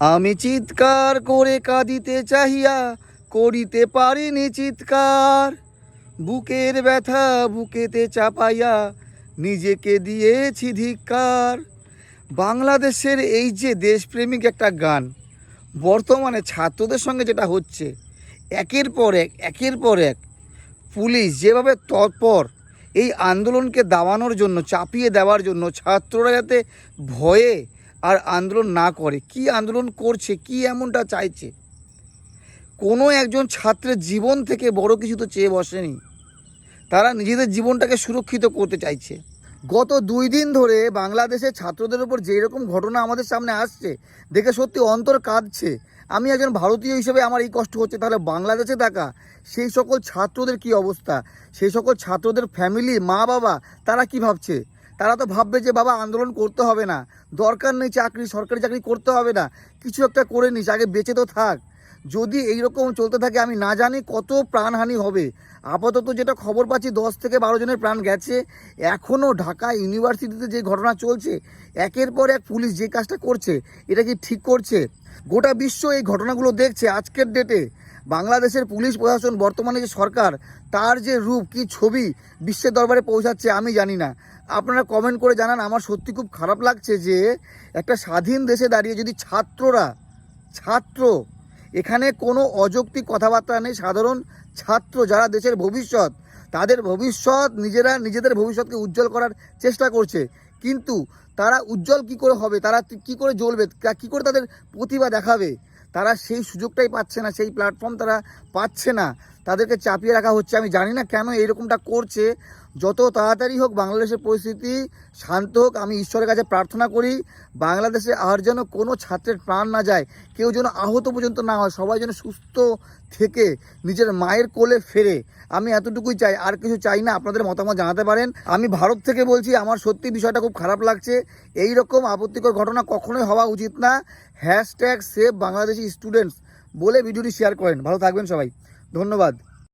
আমি চিৎকার করে কাঁদিতে চাহিয়া করিতে পারিনি চিৎকার। বুকের ব্যথা বুকেতে চাপাইয়া নিজেকে দিয়েছি ধিক্কার। বাংলাদেশের এই যে দেশপ্রেমিক একটা গান, বর্তমানে ছাত্রদের সঙ্গে যেটা হচ্ছে, একের পর এক, একের পর এক পুলিশ যেভাবে তৎপর এই আন্দোলনকে দাবানোর জন্য, চাপিয়ে দেওয়ার জন্য ছাত্ররা যাতে ভয়ে আর আন্দোলন না করে, কি আন্দোলন করছে, কি এমনটা চাইছে? কোনো একজন ছাত্রের জীবন থেকে বড় কিছু তো চেয়ে বসেনি। তারা নিজেদের জীবনটাকে সুরক্ষিত করতে চাইছে। গত দুই দিন ধরে বাংলাদেশের ছাত্রদের উপর যেই রকম ঘটনা আমাদের সামনে আসছে, দেখে সত্যি অন্তর কাঁদছে। আমি একজন ভারতীয় হিসেবে আমার এই কষ্ট হচ্ছে। তাহলে বাংলাদেশে থাকা সেই সকল ছাত্রদের কি অবস্থা? সেই সকল ছাত্রদের ফ্যামিলি মা বাবা তারা কি ভাবছে? তারা তো ভাববে যে বাবা আন্দোলন করতে হবে না। দরকার নেই চাকরি, সরকারি চাকরি করতে হবে না। কিছু একটা করে নিস, আগে বেঁচে তো থাক। যদি এইরকম চলতে থাকে, আমি না জানি কত প্রাণহানি হবে। আপাতত যেটা খবর পাচ্ছি, দশ থেকে বারো জনের প্রাণ গেছে। এখনও ঢাকা ইউনিভার্সিটিতে যে ঘটনা চলছে, একের পর এক পুলিশ যে কাজটা করছে, এটা কি ঠিক করছে? গোটা বিশ্ব এই ঘটনাগুলো দেখছে আজকের ডেটে বাংলাদেশের পুলিশ প্রশাসন বর্তমানে যে সরকার, তার যে রূপ, কি ছবি বিশ্বের দরবারে পৌঁছাচ্ছে আমি জানি না। আপনারা কমেন্ট করে জানান, আমার সত্যি খুব খারাপ লাগছে যে একটা স্বাধীন দেশে দাঁড়িয়ে যদি ছাত্ররা, ছাত্র, এখানে কোনো অযৌক্তিক কথাবার্তা নেই, সাধারণ ছাত্র যারা দেশের ভবিষ্যৎ, তাদের ভবিষ্যৎ নিজেরা নিজেদের ভবিষ্যৎকে উজ্জ্বল করার চেষ্টা করছে। কিন্তু তারা উজ্জ্বল কি করে হবে, তারা কি করে জ্বলবে কি করে তাদের প্রতিভা দেখাবে? তারা সেই সুযোগটাই পাচ্ছে না সেই প্ল্যাটফর্ম তারা পাচ্ছে না। তাদেরকে চাপিয়ে রাখা হচ্ছে। আমি জানি না কেন এরকমটা করছে। যত তাড়াতাড়ি হোক বাংলাদেশের পরিস্থিতি শান্ত হোক, আমি ঈশ্বরের কাছে প্রার্থনা করি, বাংলাদেশে আর যেন কোনো ছাত্রের প্রাণ না যায়, কেউ যেন আহত পর্যন্ত না হয়, সবাই যেন সুস্থ থেকে নিজের মায়ের কোলে ফেরে। আমি এতটুকুই চাই, আর কিছু চাই না, আপনাদের মতামত জানাতে পারেন। আমি ভারত থেকে বলছি, আমার সত্যি বিষয়টা খুব খারাপ লাগছে। এই রকম আপত্তিকর ঘটনা কখনোই হওয়া উচিত না। হ্যাশট্যাগ সেভ বাংলাদেশি স্টুডেন্টস বলে ভিডিওটি শেয়ার করেন। ভালো থাকবেন সবাই। ধন্যবাদ।